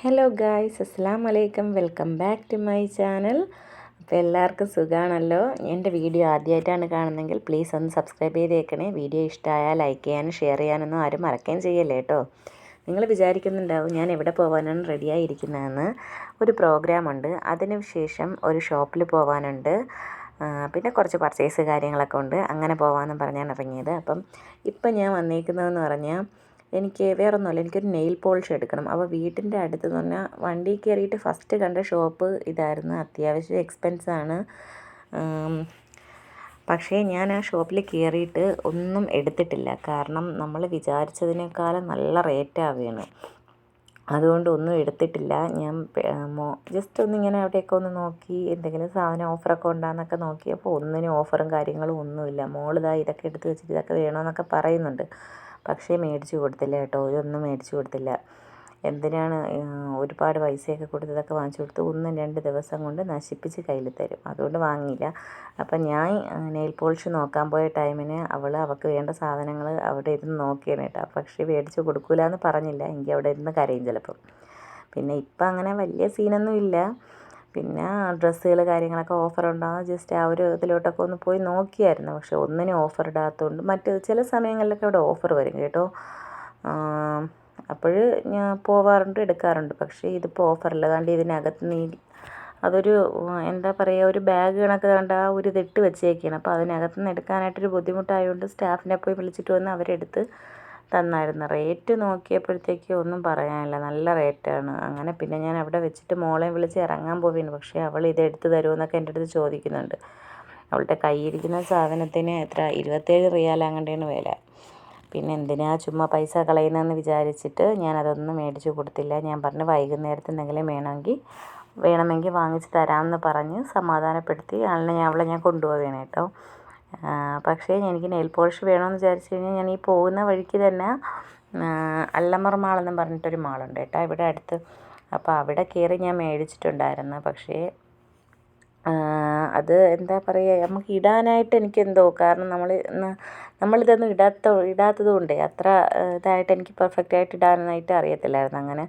Hello guys അസ്സാം വലൈക്കും welcome back to my channel. അപ്പോൾ എല്ലാവർക്കും സുഖമാണല്ലോ എന്റെ വീഡിയോ ആദ്യമായിട്ടാണ് കാണുന്നതെങ്കിൽ പ്ലീസ് ഒന്ന് സബ്സ്ക്രൈബ് ചെയ്തേക്കണേ. വീഡിയോ ഇഷ്ടമായാൽ ലൈക്ക് ചെയ്യാനും ഷെയർ ചെയ്യാനൊന്നും ആരും മറക്കുകയും ചെയ്യല്ലേ കേട്ടോ നിങ്ങൾ വിചാരിക്കുന്നുണ്ടാവും ഞാൻ എവിടെ പോകാനാണ് റെഡിയായിരിക്കുന്നതെന്ന്. ഒരു പ്രോഗ്രാമുണ്ട്. അതിന് ശേഷം ഒരു ഷോപ്പിൽ പോകാനുണ്ട് പിന്നെ കുറച്ച് പർച്ചേസ് കാര്യങ്ങളൊക്കെ ഉണ്ട്. അങ്ങനെ പോകാമെന്ന് പറഞ്ഞാണ് ഇറങ്ങിയത്. അപ്പം ഇപ്പം ഞാൻ വന്നേക്കുന്നതെന്ന് പറഞ്ഞാൽ എനിക്ക് വേറൊന്നുമല്ല എനിക്കൊരു നെയിൽ പോളിഷ് എടുക്കണം. അപ്പോൾ വീട്ടിന്റെ അടുത്ത് എന്ന് പറഞ്ഞാൽ വണ്ടി കയറിയിട്ട് ഫസ്റ്റ് കണ്ട ഷോപ്പ് ഇതായിരുന്നു. അത്യാവശ്യം എക്സ്പെൻസാണ് പക്ഷേ ഞാൻ ആ ഷോപ്പിൽ കയറിയിട്ട് ഒന്നും എടുത്തിട്ടില്ല. കാരണം നമ്മൾ വിചാരിച്ചതിനേക്കാളും നല്ല റേറ്റാവുകയാണ് അതുകൊണ്ട് ഒന്നും എടുത്തിട്ടില്ല. ഞാൻ ജസ്റ്റ് ഒന്നിങ്ങനെ അവിടെയൊക്കെ ഒന്ന് നോക്കി എന്തെങ്കിലും സാധനം ഓഫറൊക്കെ ഉണ്ടാകുന്നൊക്കെ നോക്കിയപ്പോൾ ഒന്നിനും ഓഫറും കാര്യങ്ങളും ഒന്നുമില്ല. മോളിതാ ഇതൊക്കെ എടുത്ത് വെച്ചിട്ട് ഇതൊക്കെ വേണമെന്നൊക്കെ പറയുന്നുണ്ട്. പക്ഷേ മേടിച്ചു കൊടുത്തില്ല കേട്ടോ. ഇതൊന്നും മേടിച്ചു കൊടുത്തില്ല. എന്തിനാണ് ഒരുപാട് പൈസയൊക്കെ കൊടുത്തതൊക്കെ വാങ്ങിച്ചു കൊടുത്ത് ഒന്നും രണ്ട് ദിവസം കൊണ്ട് നശിപ്പിച്ച് കയ്യിൽ തരും. അതുകൊണ്ട് വാങ്ങിയില്ല. അപ്പം ഞാൻ നെയിൽ പോളിഷ് നോക്കാൻ പോയ ടൈമിന് അവൾ അവൾക്ക് വേണ്ട സാധനങ്ങൾ അവിടെ ഇരുന്ന് നോക്കിയാണ് കേട്ടോ. പക്ഷേ മേടിച്ച് കൊടുക്കില്ല എന്ന് പറഞ്ഞില്ല. എങ്കിൽ അവിടെ ഇരുന്ന് കരയും ചിലപ്പം. പിന്നെ ഇപ്പം അങ്ങനെ വലിയ സീനൊന്നും ഇല്ല പിന്നെ ഡ്രസ്സുകൾ കാര്യങ്ങളൊക്കെ ഓഫർ ഉണ്ടാകുന്ന ജസ്റ്റ് ആ ഒരു ഇതിലോട്ടൊക്കെ ഒന്ന് പോയി നോക്കിയായിരുന്നു. പക്ഷെ ഒന്നിനും ഓഫർ ഇടാത്തതുകൊണ്ട് മറ്റ് ചില സമയങ്ങളിലൊക്കെ അവിടെ ഓഫർ വരും കേട്ടോ. അപ്പോൾ ഞാൻ പോവാറുണ്ട് എടുക്കാറുണ്ട്. പക്ഷേ ഇതിപ്പോൾ ഓഫറില്ല. കണ്ട് ഇതിനകത്ത് നീ അതൊരു എന്താ പറയുക ഒരു ബാഗ് കണക്ക് കണ്ട ആ ഒരു ഇതിട്ട് വെച്ചേക്കാണ്. അപ്പോൾ അതിനകത്ത് നിന്ന് എടുക്കാനായിട്ടൊരു ബുദ്ധിമുട്ടായതുകൊണ്ട് സ്റ്റാഫിനെ പോയി വിളിച്ചിട്ട് വന്ന് അവരെടുത്ത് തന്നായിരുന്നു. റേറ്റ് നോക്കിയപ്പോഴത്തേക്ക് ഒന്നും പറയാനില്ല. നല്ല റേറ്റാണ്. അങ്ങനെ പിന്നെ ഞാൻ അവിടെ വെച്ചിട്ട് മോളെ വിളിച്ച് ഇറങ്ങാൻ പോവുകയാണ് പക്ഷേ അവൾ ഇത് എടുത്ത് തരുമെന്നൊക്കെ എന്റെ അടുത്ത് ചോദിക്കുന്നുണ്ട്. അവളുടെ കയ്യിരിക്കുന്ന സാധനത്തിന് എത്ര? ഇരുപത്തേഴ് റിയാൽ അങ്ങോട്ടാണ് വില. പിന്നെ എന്തിനാ ചുമ്മാ പൈസ കളയുന്നതെന്ന് വിചാരിച്ചിട്ട് ഞാൻ അതൊന്നും മേടിച്ചു കൊടുത്തില്ല. ഞാൻ പറഞ്ഞു വൈകുന്നേരത്ത് എന്തെങ്കിലും വേണമെങ്കിൽ വേണമെങ്കിൽ വാങ്ങിച്ച് തരാമെന്ന് പറഞ്ഞ് സമാധാനപ്പെടുത്തി ആളിനെ അവളെ ഞാൻ കൊണ്ടുപോവുകയാണ് കേട്ടോ. പക്ഷേ എനിക്ക് നെയിൽ പോളിഷ് വേണമെന്ന് വിചാരിച്ചു കഴിഞ്ഞാൽ ഞാൻ ഈ പോകുന്ന വഴിക്ക് തന്നെ അല്ലമർ മാളെന്നും പറഞ്ഞിട്ടൊരു മാളുണ്ട് കേട്ടോ ഇവിടെ അടുത്ത്. അപ്പോൾ അവിടെ കയറി ഞാൻ മേടിച്ചിട്ടുണ്ടായിരുന്നു. പക്ഷേ അത് എന്താ പറയുക നമുക്ക് ഇടാനായിട്ട് എനിക്കെന്തോ കാരണം നമ്മൾ നമ്മളിതൊന്നും ഇടാത്ത ഇടാത്തത് കൊണ്ടേ അത്ര ഇതായിട്ട് എനിക്ക് പെർഫെക്റ്റ് ആയിട്ട് ഇടാനായിട്ട് അറിയത്തില്ലായിരുന്നു. അങ്ങനെ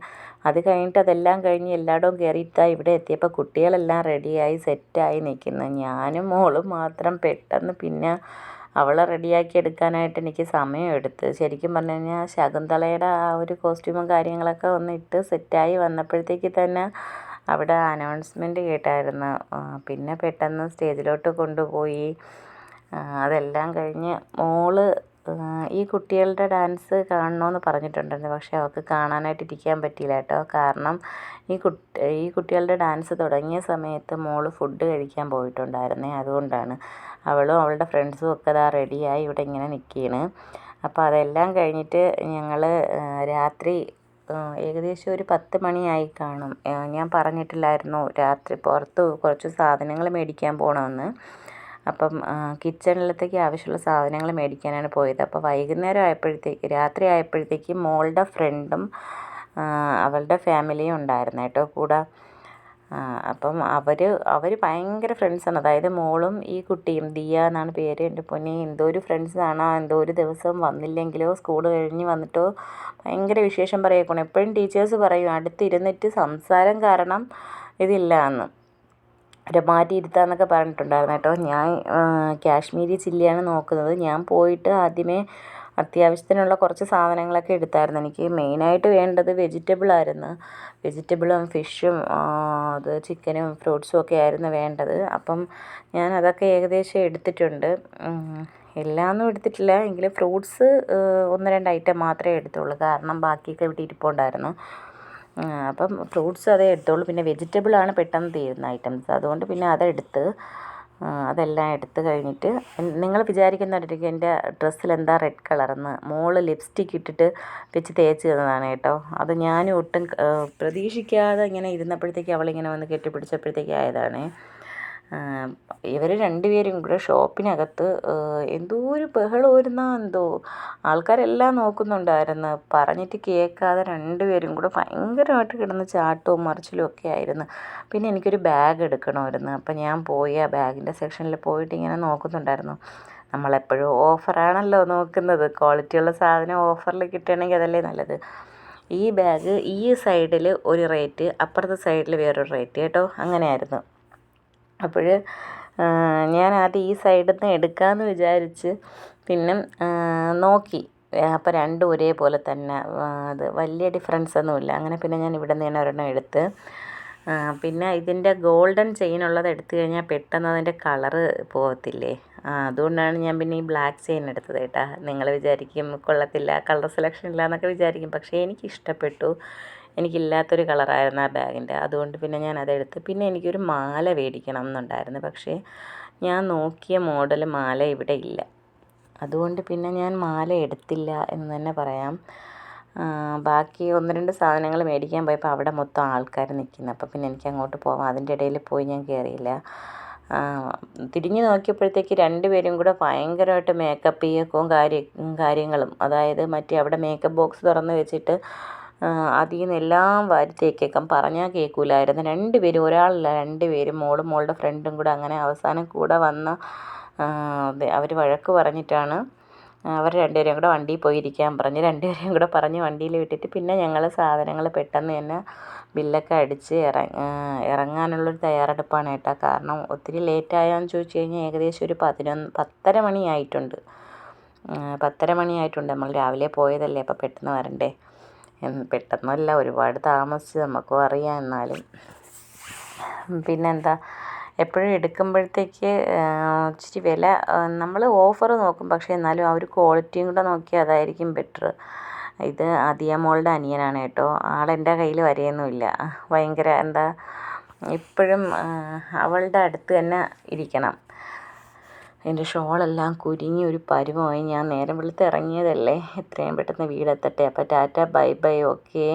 അത് കഴിഞ്ഞിട്ട് അതെല്ലാം കഴിഞ്ഞ് എല്ലായിടവും കയറിയിട്ടാണ് ഇവിടെ എത്തിയപ്പോൾ കുട്ടികളെല്ലാം റെഡിയായി സെറ്റായി നിൽക്കുന്നു ഞാനും മോളും മാത്രം പെട്ടെന്ന് പിന്നെ അവളെ റെഡിയാക്കി എടുക്കാനായിട്ട് എനിക്ക് സമയം എടുത്ത് ശരിക്കും പറഞ്ഞു കഴിഞ്ഞാൽ ശകുന്തളയുടെ ആ ഒരു കോസ്റ്റ്യൂമും കാര്യങ്ങളൊക്കെ ഒന്ന് ഇട്ട് സെറ്റായി വന്നപ്പോഴത്തേക്ക് തന്നെ അവിടെ അനൗൺസ്മെന്റ് കേട്ടായിരുന്നു. പിന്നെ പെട്ടെന്ന് സ്റ്റേജിലോട്ട് കൊണ്ടുപോയി. അതെല്ലാം കഴിഞ്ഞ് മോൾ ഈ കുട്ടികളുടെ ഡാൻസ് കാണണമെന്ന് പറഞ്ഞിട്ടുണ്ടായിരുന്നു. പക്ഷേ അവൾക്ക് കാണാനായിട്ട് ഇരിക്കാൻ പറ്റിയില്ല കേട്ടോ. കാരണം ഈ കുട്ടി ഈ കുട്ടികളുടെ ഡാൻസ് തുടങ്ങിയ സമയത്ത് മോൾ ഫുഡ് കഴിക്കാൻ പോയിട്ടുണ്ടായിരുന്നേ. അതുകൊണ്ടാണ് അവളും അവളുടെ ഫ്രണ്ട്സും ഒക്കെ ഇതാ റെഡിയായി ഇവിടെ ഇങ്ങനെ നിൽക്കുകയാണ് അപ്പോൾ അതെല്ലാം കഴിഞ്ഞിട്ട് ഞങ്ങൾ രാത്രി ഏകദേശം ഒരു പത്ത് മണിയായി കാണും. ഞാൻ പറഞ്ഞിട്ടില്ലായിരുന്നു രാത്രി പുറത്ത് കുറച്ച് സാധനങ്ങൾ മേടിക്കാൻ പോകണമെന്ന്. അപ്പം കിച്ചണിലത്തേക്ക് ആവശ്യമുള്ള സാധനങ്ങൾ മേടിക്കാനാണ് പോയത്. അപ്പോൾ വൈകുന്നേരം ആയപ്പോഴത്തേക്ക് രാത്രി ആയപ്പോഴത്തേക്ക് മോളുടെ ഫ്രണ്ടും അവളുടെ ഫാമിലിയും ഉണ്ടായിരുന്നു കേട്ടോ. കൂടെ അപ്പം അവർ അവർ ഭയങ്കര ഫ്രണ്ട്സാണ് അതായത് മോളും ഈ കുട്ടിയും ദിയ എന്നാണ് പേര് എന്റെ പൊന്നി എന്തോ ഒരു ഫ്രണ്ട്സാണ് എന്തോ ഒരു ദിവസം വന്നില്ലെങ്കിലോ സ്കൂൾ കഴിഞ്ഞ് വന്നിട്ടോ ഭയങ്കര വിശേഷം പറയേക്കണം എപ്പോഴും ടീച്ചേഴ്സ് പറയും അടുത്തിരുന്നിട്ട് സംസാരം കാരണം ഇതില്ല എന്ന്. അവരെ മാറ്റി ഇരുത്താമെന്നൊക്കെ പറഞ്ഞിട്ടുണ്ടായിരുന്നു കേട്ടോ. ഞാൻ കാശ്മീരി ചില്ലിയാണ് നോക്കുന്നത്. ഞാൻ പോയിട്ട് ആദ്യമേ അത്യാവശ്യത്തിനുള്ള കുറച്ച് സാധനങ്ങളൊക്കെ എടുത്തായിരുന്നു. എനിക്ക് മെയിനായിട്ട് വേണ്ടത് വെജിറ്റബിൾ ആയിരുന്നു. വെജിറ്റബിളും ഫിഷും അത് ചിക്കനും ഫ്രൂട്ട്സും ഒക്കെ ആയിരുന്നു വേണ്ടത്. അപ്പം ഞാൻ അതൊക്കെ ഏകദേശം എടുത്തിട്ടുണ്ട്. എല്ലാമൊന്നും എടുത്തിട്ടില്ല. എങ്കിലും ഫ്രൂട്ട്സ് ഒന്ന് രണ്ട് ഐറ്റം മാത്രമേ എടുത്തുള്ളൂ. കാരണം ബാക്കിയൊക്കെ ഇവിടെ ഇരിപ്പുണ്ടായിരുന്നു. അപ്പം ഫ്രൂട്ട്സ് അതേ എടുത്തുള്ളൂ. പിന്നെ വെജിറ്റബിളാണ് പെട്ടെന്ന് തീരുന്ന ഐറ്റംസ് അതുകൊണ്ട് പിന്നെ അതെടുത്ത് അതെല്ലാം എടുത്ത് കഴിഞ്ഞിട്ട് നിങ്ങൾ വിചാരിക്കുന്നുണ്ടായിരിക്കും എന്റെ ഡ്രസ്സിൽ എന്താ റെഡ് കളറെന്ന് മോൾ ലിപ്സ്റ്റിക്ക് ഇട്ടിട്ട് വെച്ച് തേച്ച് തന്നതാണ് കേട്ടോ. അത് ഞാനും ഒട്ടും പ്രതീക്ഷിക്കാതെ ഇങ്ങനെ ഇരുന്നപ്പോഴത്തേക്ക് അവളിങ്ങനെ വന്ന് കെട്ടിപ്പിടിച്ചപ്പോഴത്തേക്ക് ആയതാണ്. ഇവർ രണ്ടുപേരും കൂടെ ഷോപ്പിനകത്ത് എന്തോ ഒരു ബഹളമായിരുന്നോ എന്തോ. ആൾക്കാരെല്ലാം നോക്കുന്നുണ്ടായിരുന്നു. പറഞ്ഞിട്ട് കേൾക്കാതെ രണ്ടുപേരും കൂടെ ഭയങ്കരമായിട്ട് കിടന്ന് ചാട്ടവും മറിച്ചിലും ഒക്കെ ആയിരുന്നു. പിന്നെ എനിക്കൊരു ബാഗ് എടുക്കണമായിരുന്നു. അപ്പം ഞാൻ പോയി ആ ബാഗിന്റെ സെക്ഷനിൽ പോയിട്ട് ഇങ്ങനെ നോക്കുന്നുണ്ടായിരുന്നു. നമ്മളെപ്പോഴും ഓഫറാണല്ലോ നോക്കുന്നത്. ക്വാളിറ്റിയുള്ള സാധനം ഓഫറിൽ കിട്ടുകയാണെങ്കിൽ അതല്ലേ നല്ലത്. ഈ ബാഗ് ഈ സൈഡിൽ ഒരു റേറ്റ് അപ്പുറത്തെ സൈഡിൽ വേറൊരു റേറ്റ് കേട്ടോ. അങ്ങനെയായിരുന്നു. അപ്പോൾ ഞാൻ ആദ്യം ഈ സൈഡിൽ നിന്ന് എടുക്കാമെന്ന് വിചാരിച്ച് പിന്നെ നോക്കി. അപ്പോൾ രണ്ടും ഒരേപോലെ തന്നെ അത് വലിയ ഡിഫറൻസ് ഒന്നുമില്ല. അങ്ങനെ പിന്നെ ഞാൻ ഇവിടെ നിന്ന് തന്നെ ഒരെണ്ണം എടുത്ത് പിന്നെ ഇതിന്റെ ഗോൾഡൻ ചെയിൻ ഉള്ളത് എടുത്തു കഴിഞ്ഞാൽ പെട്ടെന്ന് അതിന്റെ കളറ് പോകത്തില്ലേ അതുകൊണ്ടാണ് ഞാൻ പിന്നെ ഈ ബ്ലാക്ക് ചെയിൻ എടുത്തത് കേട്ടോ. നിങ്ങൾ വിചാരിക്കും കൊള്ളത്തില്ല കളർ സെലക്ഷൻ ഇല്ല എന്നൊക്കെ വിചാരിക്കും. പക്ഷേ എനിക്ക് ഇഷ്ടപ്പെട്ടു എനിക്കില്ലാത്തൊരു കളറായിരുന്നു ആ ബാഗിന്റെ. അതുകൊണ്ട് പിന്നെ ഞാൻ അതെടുത്ത് പിന്നെ എനിക്കൊരു മാല മേടിക്കണം എന്നുണ്ടായിരുന്നു പക്ഷേ ഞാൻ നോക്കിയ മോഡൽ മാല ഇവിടെ ഇല്ല. അതുകൊണ്ട് പിന്നെ ഞാൻ മാല എടുത്തില്ല എന്ന് തന്നെ പറയാം. ബാക്കി ഒന്ന് രണ്ട് സാധനങ്ങൾ മേടിക്കാൻ പോയപ്പോൾ അവിടെ മൊത്തം ആൾക്കാർ നിൽക്കുന്നു. അപ്പോൾ പിന്നെ എനിക്ക് അങ്ങോട്ട് പോകാം അതിന്റെ ഇടയിൽ പോയി ഞാൻ കയറിയില്ല. തിരിഞ്ഞു നോക്കിയപ്പോഴത്തേക്ക് രണ്ടുപേരും കൂടെ ഭയങ്കരമായിട്ട് മേക്കപ്പ് ചെയ്യക്കവും കാര്യം കാര്യങ്ങളും അതായത് മറ്റേ അവിടെ മേക്കപ്പ് ബോക്സ് തുറന്ന് വെച്ചിട്ട് അതിൽ നിന്ന് എല്ലാം വാരി തേക്കേക്കാം പറഞ്ഞാൽ കേൾക്കില്ലായിരുന്നു രണ്ട് പേരും ഒരാളല്ല രണ്ട് പേരും മോളും മോളുടെ ഫ്രണ്ടും കൂടെ അങ്ങനെ അവസാനം കൂടെ വന്ന അവർ വഴക്ക് പറഞ്ഞിട്ടാണ് അവർ രണ്ടുപേരെയും കൂടെ വണ്ടിയിൽ പോയിരിക്കാൻ പറഞ്ഞ് രണ്ടുപേരെയും കൂടെ പറഞ്ഞ് വണ്ടിയിൽ വിട്ടിട്ട് പിന്നെ ഞങ്ങൾ സാധനങ്ങൾ പെട്ടെന്ന് തന്നെ ബില്ലൊക്കെ അടിച്ച് ഇറങ്ങാനുള്ളൊരു തയ്യാറെടുപ്പാണ് കേട്ടോ. കാരണം ഒത്തിരി ലേറ്റായോയെന്ന് ചോദിച്ചു കഴിഞ്ഞാൽ ഏകദേശം ഒരു പതിനൊന്ന് പത്തര മണിയായിട്ടുണ്ട്. പത്തര മണിയായിട്ടുണ്ട്. നമ്മൾ രാവിലെ പോയതല്ലേ അപ്പോൾ പെട്ടെന്ന് വരണ്ടേ? പെട്ടെന്നല്ല ഒരുപാട് താമസിച്ച് നമുക്കും അറിയാം എന്നാലും. പിന്നെന്താ എപ്പോഴും എടുക്കുമ്പോഴത്തേക്ക് ഇച്ചിരി വില നമ്മൾ ഓഫർ നോക്കും. പക്ഷേ എന്നാലും ആ ഒരു ക്വാളിറ്റിയും കൂടെ നോക്കിയാൽ അതായിരിക്കും ബെറ്റർ. ഇത് അതിയ മോളുടെ അനിയനാണ് കേട്ടോ. ആളെന്റെ കയ്യിൽ വരെയൊന്നുമില്ല. ഭയങ്കര എന്താ ഇപ്പോഴും അവളുടെ അടുത്ത് തന്നെ ഇരിക്കണം. എന്റെ ഷോളെല്ലാം കുരുങ്ങി ഒരു പരുവമായി ഞാൻ നേരം വെളുത്ത് ഇറങ്ങിയതല്ലേ? എത്രയും പെട്ടെന്ന് വീടെത്തട്ടെ. അപ്പോൾ ടാറ്റ ബൈ ബൈ ഓക്കേ.